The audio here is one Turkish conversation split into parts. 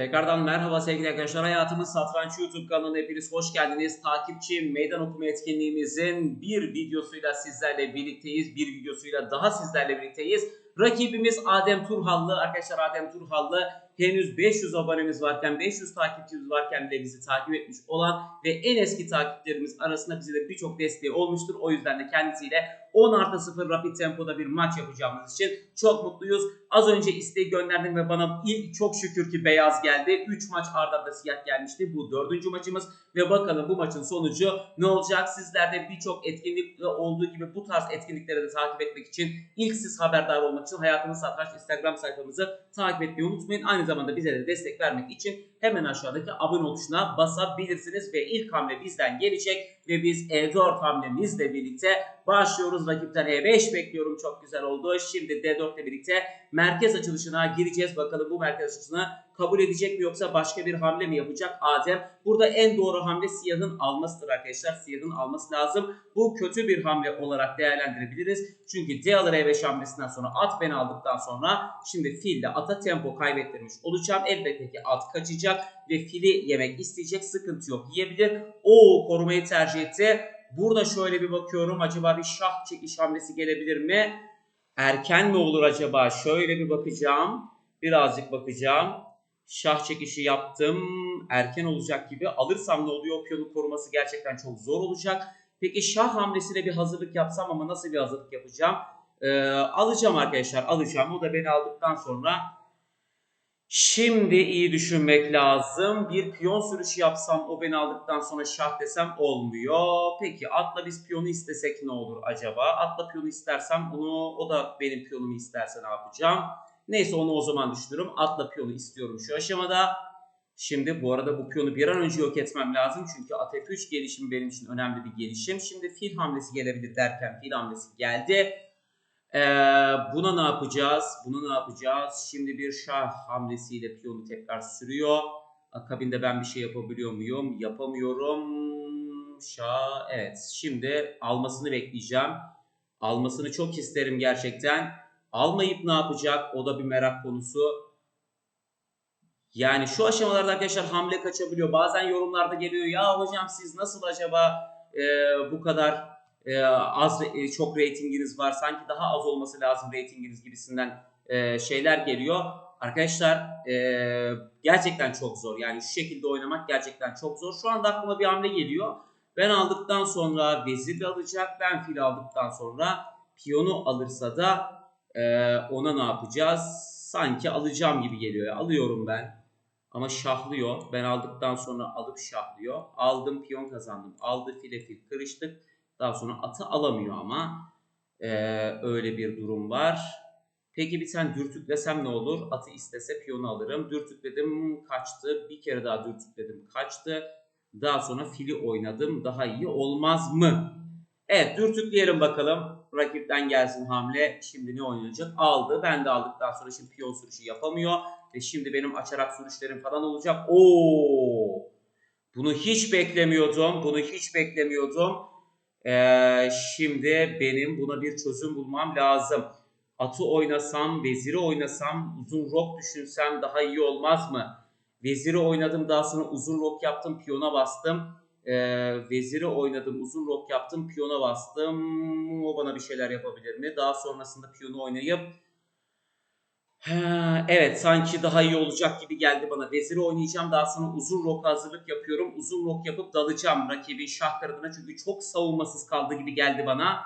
Tekrardan merhaba sevgili arkadaşlar. Hayatımız Satranç YouTube kanalına hepiniz hoş geldiniz. Takipçi meydan okuma etkinliğimizin bir videosuyla sizlerle birlikteyiz. Bir videosuyla daha sizlerle birlikteyiz. Rakibimiz Adem Turhallı. Arkadaşlar Adem Turhallı henüz 500 abonemiz varken, 500 takipçimiz varken de bizi takip etmiş olan ve en eski takipçilerimiz arasında bize de birçok desteği olmuştur. O yüzden de kendisiyle 10 artı 0 rapid tempoda bir maç yapacağımız için çok mutluyuz. Az önce isteği gönderdim ve bana ilk çok şükür ki beyaz geldi. 3 maç arda arda siyah gelmişti. Bu dördüncü maçımız ve bakalım bu maçın sonucu ne olacak? Sizler de birçok etkinlikte olduğu gibi bu tarz etkinlikleri de takip etmek için ilk siz haberdar olmak için Hayatımız Satranç Instagram sayfamızı takip etmeyi unutmayın. Aynı zamanda bize de destek vermek için hemen aşağıdaki abone ol tuşuna basabilirsiniz ve ilk hamle bizden gelecek ve biz E4 hamlemizle birlikte başlıyoruz. Rakipten E5 bekliyorum. Çok güzel oldu. Şimdi D4 ile birlikte merkez açılışına gireceğiz. Bakalım bu merkez açılışını kabul edecek mi yoksa başka bir hamle mi yapacak Adem? Burada en doğru hamle siyahın almasıdır arkadaşlar. Siyahın alması lazım. Bu kötü bir hamle olarak değerlendirebiliriz. Çünkü D alır E5 hamlesinden sonra at beni aldıktan sonra şimdi fille ata tempo kaybettirmiş olacağım. Elbette ki at kaçacak ve fili yemek isteyecek. Sıkıntı yok. Yiyebilir. O korumayı tercih etti. Burada şöyle bir bakıyorum. Acaba bir şah çekiş hamlesi gelebilir mi? Erken mi olur acaba? Şöyle bir bakacağım. Birazcık bakacağım. Şah çekişi yaptım. Erken olacak gibi. Alırsam ne oluyor? Piyonu koruması gerçekten çok zor olacak. Peki şah hamlesine bir hazırlık yapsam ama nasıl bir hazırlık yapacağım? Ee, alacağım arkadaşlar. Alacağım. O da beni aldıktan sonra Şimdi iyi düşünmek lazım. Bir piyon sürüşü yapsam o beni aldıktan sonra şah desem olmuyor. Peki atla biz piyonu istesek ne olur acaba? Atla piyonu istersem onu o da benim piyonumu isterse ne yapacağım? Neyse onu o zaman düşünürüm. Atla piyonu istiyorum şu aşamada. Şimdi bu arada bu piyonu bir an önce yok etmem lazım. Çünkü at F3 gelişimi benim için önemli bir gelişim. Şimdi fil hamlesi gelebilir derken fil hamlesi geldi. Ee, buna ne yapacağız? Buna ne yapacağız? Şimdi bir şah hamlesiyle piyonu tekrar sürüyor. Akabinde ben bir şey yapabiliyor muyum? Yapamıyorum. Şah evet. Şimdi almasını bekleyeceğim. Almasını çok isterim gerçekten. Almayıp ne yapacak? O da bir merak konusu. Yani şu aşamalarda arkadaşlar hamle kaçabiliyor. Bazen yorumlarda geliyor. Ya hocam siz nasıl acaba e, bu kadar e, az e, çok reytinginiz var. Sanki daha az olması lazım reytinginiz gibisinden e, şeyler geliyor. Arkadaşlar e, gerçekten çok zor. Yani şu şekilde oynamak gerçekten çok zor. Şu anda aklıma bir hamle geliyor. Ben aldıktan sonra vezir alacak. Ben fil aldıktan sonra piyonu alırsa da e, ona ne yapacağız? Sanki alacağım gibi geliyor. Alıyorum ben. Ama şahlıyor. Ben aldıktan sonra alıp şahlıyor. Aldım piyon kazandım. Aldı file fil kırıştık. Daha sonra atı alamıyor ama. Ee, öyle bir durum var. Peki bir sen dürtüklesem ne olur? Atı istese piyonu alırım. Dürtükledim kaçtı. Bir kere daha dürtükledim kaçtı. Daha sonra fili oynadım. Daha iyi olmaz mı? Evet dürtükleyelim bakalım. Rakipten gelsin hamle. Şimdi ne oynayacak? Aldı. Ben de aldıktan sonra şimdi piyon sürüşü yapamıyor. Ve şimdi benim açarak sürüşlerim falan olacak. Oo! Bunu hiç beklemiyordum. Bunu hiç beklemiyordum. Ee, şimdi benim buna bir çözüm bulmam lazım. Atı oynasam, veziri oynasam, uzun rok düşünsem daha iyi olmaz mı? Veziri oynadım daha sonra uzun rok yaptım, piyona bastım. Ee, veziri oynadım, uzun rok yaptım, piyona bastım. O bana bir şeyler yapabilir mi? Daha sonrasında piyonu oynayıp Ha, evet sanki daha iyi olacak gibi geldi bana. Veziri oynayacağım daha sonra uzun rok hazırlık yapıyorum. Uzun rok yapıp dalacağım rakibin şah kanadına çünkü çok savunmasız kaldı gibi geldi bana.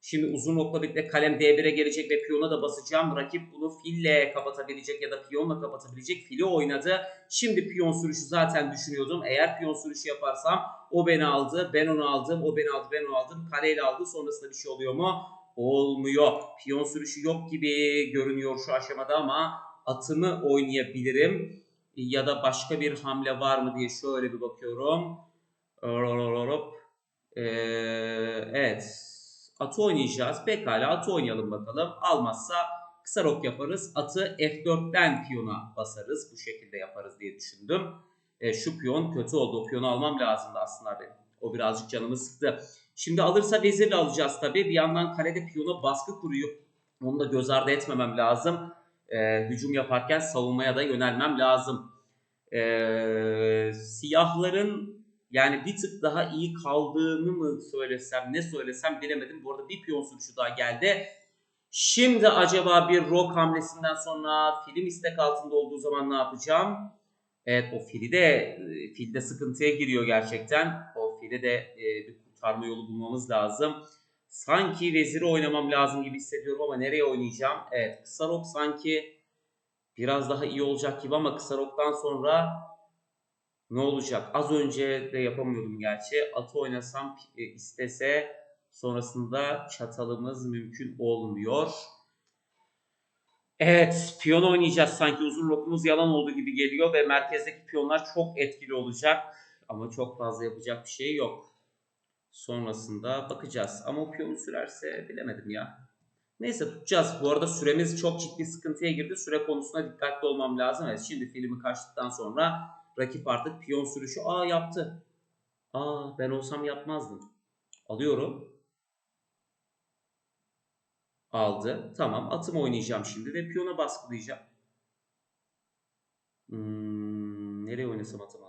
Şimdi uzun rokla birlikte kalem D1'e gelecek ve piyona da basacağım. Rakip bunu fille kapatabilecek ya da piyonla kapatabilecek. Fili oynadı. Şimdi piyon sürüşü zaten düşünüyordum. Eğer piyon sürüşü yaparsam o beni aldı, ben onu aldım, o beni aldı, ben onu aldım. Kaleyle aldı. Sonrasında bir şey oluyor mu? Olmuyor. Piyon sürüşü yok gibi görünüyor şu aşamada ama atımı oynayabilirim. Ya da başka bir hamle var mı diye şöyle bir bakıyorum. Ee, evet. Atı oynayacağız. Pekala atı oynayalım bakalım. Almazsa kısa rok yaparız. Atı F4'ten piyona basarız. Bu şekilde yaparız diye düşündüm. E, şu piyon kötü oldu. O piyonu almam lazımdı aslında benim. O birazcık canımı sıktı. Şimdi alırsa vezirle alacağız tabii. Bir yandan kalede piyona baskı kuruyor. Onu da göz ardı etmemem lazım. Ee, hücum yaparken savunmaya da yönelmem lazım. Ee, siyahların yani bir tık daha iyi kaldığını mı söylesem ne söylesem bilemedim. Bu arada bir piyon sürüşü daha geldi. Şimdi acaba bir rock hamlesinden sonra film istek altında olduğu zaman ne yapacağım? Evet o fili de e, filde sıkıntıya giriyor gerçekten. O fili de e, bir kurtarma yolu bulmamız lazım. Sanki veziri oynamam lazım gibi hissediyorum ama nereye oynayacağım? Evet kısa rok sanki biraz daha iyi olacak gibi ama kısa roktan sonra ne olacak? Az önce de yapamıyordum gerçi. Atı oynasam e, istese sonrasında çatalımız mümkün olmuyor. Evet, piyon oynayacağız sanki. Uzun rokumuz yalan olduğu gibi geliyor ve merkezdeki piyonlar çok etkili olacak. Ama çok fazla yapacak bir şey yok. Sonrasında bakacağız. Ama o piyonu sürerse bilemedim ya. Neyse tutacağız. Bu arada süremiz çok ciddi sıkıntıya girdi. Süre konusunda dikkatli olmam lazım. Evet, şimdi filmi kaçtıktan sonra rakip artık piyon sürüşü aa yaptı. Aa ben olsam yapmazdım. Alıyorum. Aldı. Tamam. Atım oynayacağım şimdi ve piyona baskılayacağım. Hmm, nereye oynasam atımı?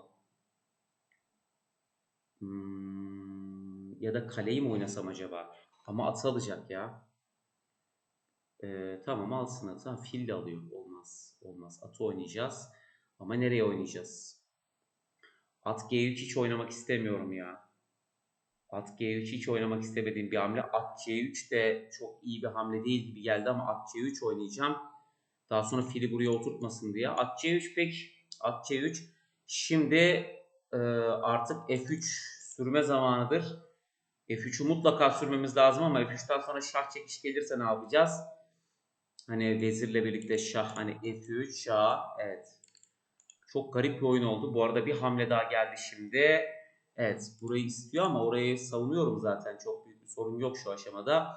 Hmm, ya da kaleyi mi oynasam acaba? Ama atı alacak ya. Ee, tamam alsın atı. Ha, fil de alıyor. Olmaz. Olmaz. Atı oynayacağız. Ama nereye oynayacağız? At G3 hiç oynamak istemiyorum ya. At G3 hiç oynamak istemediğim bir hamle. At C3 de çok iyi bir hamle değil gibi geldi ama At C3 oynayacağım. Daha sonra fili buraya oturtmasın diye. At C3 pek. At C3. Şimdi e, artık F3 sürme zamanıdır. F3'ü mutlaka sürmemiz lazım ama F3'ten sonra şah çekiş gelirse ne yapacağız? Hani vezirle birlikte şah hani F3 şah evet. Çok garip bir oyun oldu. Bu arada bir hamle daha geldi şimdi. Evet burayı istiyor ama orayı savunuyorum zaten. Çok büyük bir sorun yok şu aşamada.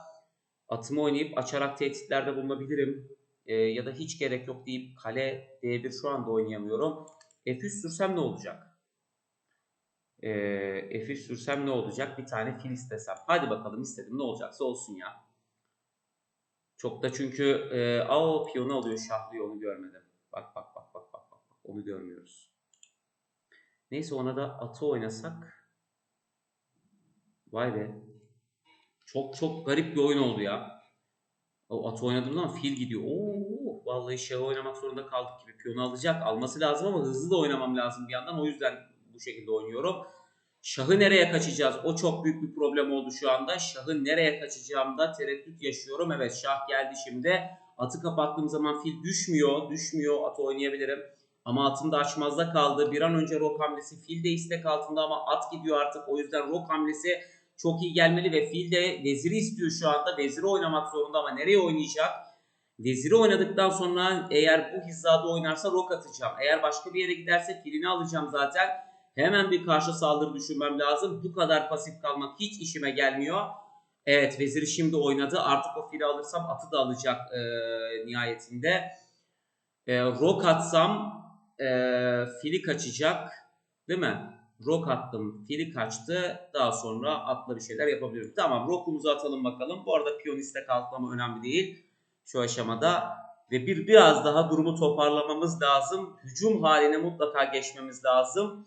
Atımı oynayıp açarak tehditlerde bulunabilirim. Ee, ya da hiç gerek yok deyip kale D1 şu anda oynayamıyorum. F3 sürsem ne olacak? Ee, F3 sürsem ne olacak? Bir tane fil istesem. Hadi bakalım istedim ne olacaksa olsun ya. Çok da çünkü e, aa o piyonu alıyor şahlıyor onu görmedim. Bak bak bak bak bak bak onu görmüyoruz. Neyse ona da atı oynasak. Vay be. Çok çok garip bir oyun oldu ya. O atı oynadığım zaman fil gidiyor. Oo, vallahi şahı oynamak zorunda kaldık gibi. Piyonu alacak. Alması lazım ama hızlı da oynamam lazım bir yandan. O yüzden bu şekilde oynuyorum. Şahı nereye kaçacağız? O çok büyük bir problem oldu şu anda. Şahı nereye kaçacağımda tereddüt yaşıyorum. Evet şah geldi şimdi. Atı kapattığım zaman fil düşmüyor. Düşmüyor. Atı oynayabilirim. Ama atım da açmazda kaldı. Bir an önce rok hamlesi. Fil de istek altında ama at gidiyor artık. O yüzden rok hamlesi çok iyi gelmeli ve fil de veziri istiyor şu anda. Veziri oynamak zorunda ama nereye oynayacak? Veziri oynadıktan sonra eğer bu hizada oynarsa rok atacağım. Eğer başka bir yere giderse filini alacağım zaten. Hemen bir karşı saldırı düşünmem lazım. Bu kadar pasif kalmak hiç işime gelmiyor. Evet veziri şimdi oynadı. Artık o fili alırsam atı da alacak e, nihayetinde. E, rok atsam e, fili kaçacak. Değil mi? Rok attım. Fili kaçtı. Daha sonra atla bir şeyler yapabilirim. Tamam rokumuzu atalım bakalım. Bu arada piyon istek altlama önemli değil. Şu aşamada. Ve bir biraz daha durumu toparlamamız lazım. Hücum haline mutlaka geçmemiz lazım.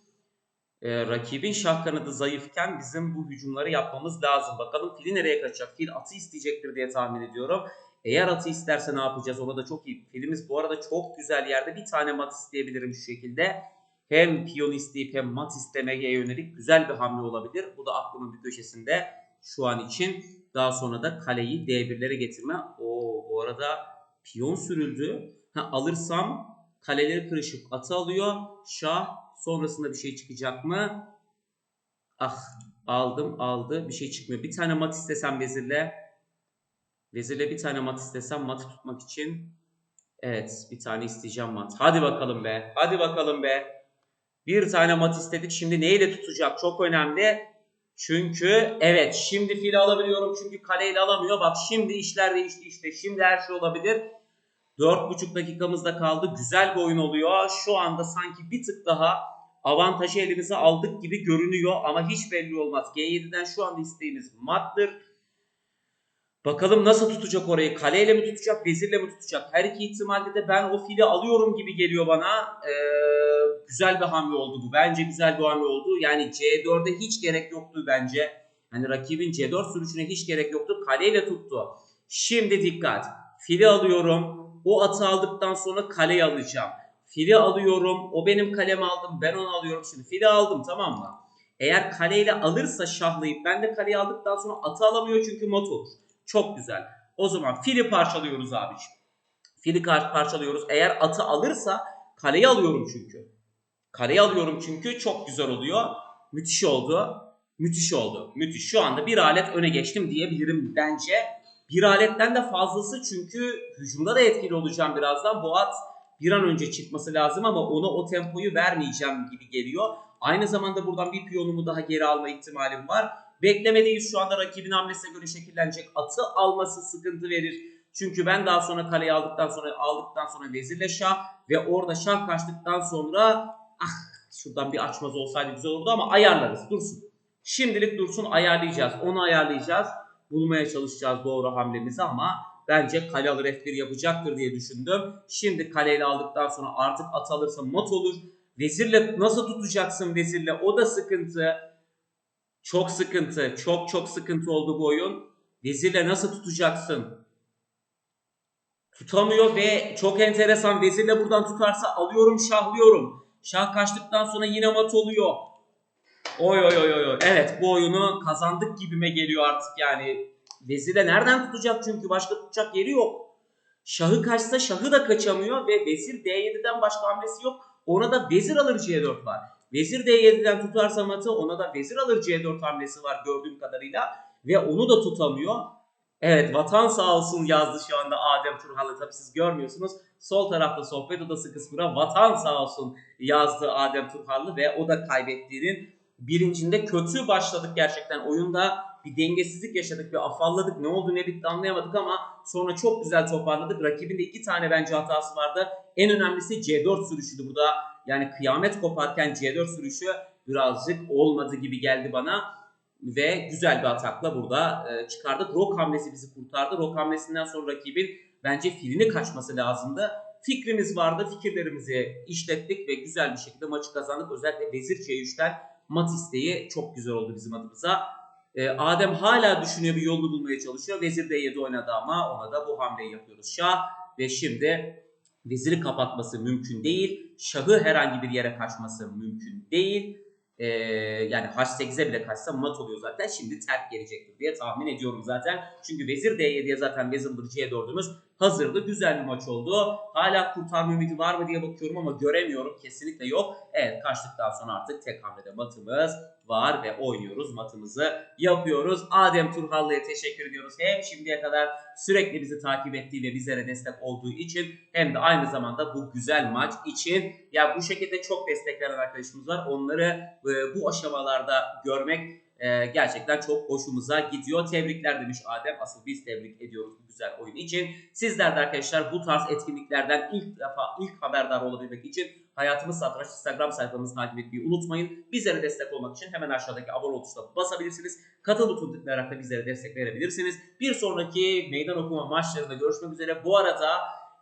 Ee, rakibin şah kanadı zayıfken bizim bu hücumları yapmamız lazım. Bakalım fili nereye kaçacak? Fil atı isteyecektir diye tahmin ediyorum. Eğer atı isterse ne yapacağız? Ona da çok iyi. Filimiz bu arada çok güzel yerde. Bir tane mat isteyebilirim şu şekilde. Hem piyon isteyip hem mat istemeye yönelik güzel bir hamle olabilir. Bu da aklımın bir köşesinde şu an için. Daha sonra da kaleyi D1'lere getirme. Oo, bu arada piyon sürüldü. Ha, alırsam kaleleri kırışıp atı alıyor. Şah sonrasında bir şey çıkacak mı? Ah aldım aldı bir şey çıkmıyor. Bir tane mat istesem vezirle. Vezirle bir tane mat istesem matı tutmak için. Evet bir tane isteyeceğim mat. Hadi bakalım be. Hadi bakalım be. Bir tane mat istedik. Şimdi neyle tutacak? Çok önemli. Çünkü evet şimdi fili alabiliyorum. Çünkü kaleyle alamıyor. Bak şimdi işler değişti işte. Şimdi her şey olabilir. 4,5 dakikamızda kaldı. Güzel bir oyun oluyor. Şu anda sanki bir tık daha avantajı elimize aldık gibi görünüyor. Ama hiç belli olmaz. G7'den şu anda isteğimiz mattır. Bakalım nasıl tutacak orayı? Kaleyle mi tutacak, vezirle mi tutacak? Her iki ihtimalde de ben o fili alıyorum gibi geliyor bana. Ee, güzel bir hamle oldu bu. Bence güzel bir hamle oldu. Yani C4'e hiç gerek yoktu bence. Hani rakibin C4 sürüşüne hiç gerek yoktu. Kaleyle tuttu. Şimdi dikkat. Fili alıyorum. O atı aldıktan sonra kaleyi alacağım. Fili alıyorum. O benim kalemi aldım. Ben onu alıyorum. Şimdi fili aldım tamam mı? Eğer kaleyle alırsa şahlayıp ben de kaleyi aldıktan sonra atı alamıyor çünkü mat olur. Çok güzel. O zaman fili parçalıyoruz abiciğim. Fili parçalıyoruz. Eğer atı alırsa kaleyi alıyorum çünkü. Kaleyi alıyorum çünkü çok güzel oluyor. Müthiş oldu. Müthiş oldu. Müthiş. Şu anda bir alet öne geçtim diyebilirim bence. Bir aletten de fazlası çünkü hücumda da etkili olacağım birazdan. Bu at bir an önce çıkması lazım ama ona o tempoyu vermeyeceğim gibi geliyor. Aynı zamanda buradan bir piyonumu daha geri alma ihtimalim var. Beklemedeyiz şu anda rakibin hamlesine göre şekillenecek. Atı alması sıkıntı verir. Çünkü ben daha sonra kaleyi aldıktan sonra aldıktan sonra vezirle şah ve orada şah kaçtıktan sonra ah şuradan bir açmaz olsaydı güzel olurdu ama ayarlarız dursun. Şimdilik dursun ayarlayacağız. Onu ayarlayacağız. Bulmaya çalışacağız doğru hamlemizi ama bence kale alır F1 yapacaktır diye düşündüm. Şimdi kaleyle aldıktan sonra artık at alırsa mat olur. Vezirle nasıl tutacaksın vezirle? O da sıkıntı. Çok sıkıntı. Çok çok sıkıntı oldu bu oyun. Vezirle nasıl tutacaksın? Tutamıyor ve çok enteresan. Vezirle buradan tutarsa alıyorum şahlıyorum. Şah kaçtıktan sonra yine mat oluyor. Oy oy oy oy. Evet bu oyunu kazandık gibime geliyor artık yani. Vezirle nereden tutacak çünkü başka tutacak yeri yok. Şahı kaçsa şahı da kaçamıyor ve vezir D7'den başka hamlesi yok. Ona da vezir alır C4 var. Vezir D7'den tutarsa matı ona da vezir alır C4 hamlesi var gördüğüm kadarıyla. Ve onu da tutamıyor. Evet vatan sağ olsun yazdı şu anda Adem Turhal'ı tabi siz görmüyorsunuz. Sol tarafta sohbet odası kısmına vatan sağ olsun yazdı Adem Turhal'ı ve o da kaybettiğinin birincinde kötü başladık gerçekten oyunda. Bir dengesizlik yaşadık, bir afalladık. Ne oldu ne bitti anlayamadık ama sonra çok güzel toparladık. Rakibin de iki tane bence hatası vardı. En önemlisi C4 sürüşüydü. Bu da yani kıyamet koparken C4 sürüşü birazcık olmadı gibi geldi bana. Ve güzel bir atakla burada e, çıkardık. Rock hamlesi bizi kurtardı. Rock hamlesinden sonra rakibin bence filini kaçması lazımdı. Fikrimiz vardı. Fikirlerimizi işlettik ve güzel bir şekilde maçı kazandık. Özellikle Vezir C3'ten mat isteği çok güzel oldu bizim adımıza. Ee, Adem hala düşünüyor bir yolunu bulmaya çalışıyor. Vezir D7 oynadı ama ona da bu hamleyi yapıyoruz. Şah ve şimdi veziri kapatması mümkün değil. Şahı herhangi bir yere kaçması mümkün değil. Ee, yani H8'e bile kaçsa mat oluyor zaten. Şimdi terk gelecektir diye tahmin ediyorum zaten. Çünkü vezir D7'ye zaten vezirdir C4'ümüz hazırdı. Güzel bir maç oldu. Hala kurtarma ümidi var mı diye bakıyorum ama göremiyorum. Kesinlikle yok. Evet kaçtıktan sonra artık tek hamlede matımız var ve oynuyoruz. Matımızı yapıyoruz. Adem Turhallı'ya teşekkür ediyoruz. Hem şimdiye kadar sürekli bizi takip ettiği ve bizlere destek olduğu için hem de aynı zamanda bu güzel maç için ya bu şekilde çok desteklenen arkadaşımız var. Onları e, bu aşamalarda görmek e, gerçekten çok hoşumuza gidiyor. Tebrikler demiş Adem. Asıl biz tebrik ediyoruz bu güzel oyun için. Sizler de arkadaşlar bu tarz etkinliklerden ilk defa ilk haberdar olabilmek için Hayatımız Satranç Instagram sayfamızı takip etmeyi unutmayın. Bizlere destek olmak için hemen aşağıdaki abone tuşuna basabilirsiniz. Katıl butonu tıklayarak da bizlere destek verebilirsiniz. Bir sonraki meydan okuma maçlarında görüşmek üzere. Bu arada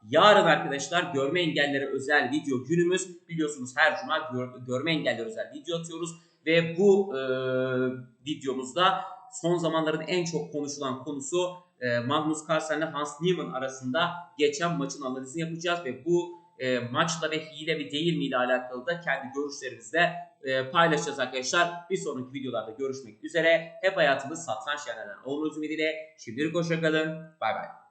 Yarın arkadaşlar görme engelleri özel video günümüz. Biliyorsunuz her cuma gör- görme engelleri özel video atıyoruz. Ve bu e, videomuzda son zamanların en çok konuşulan konusu e, Magnus Carlsen ile Hans Niemann arasında geçen maçın analizini yapacağız. Ve bu e, maçla ve hile mi değil mi ile alakalı da kendi görüşlerimizle e, paylaşacağız arkadaşlar. Bir sonraki videolarda görüşmek üzere. Hep hayatımız satranç yerlerden olmanız ümidiyle. Şimdilik hoşçakalın. Bay bay.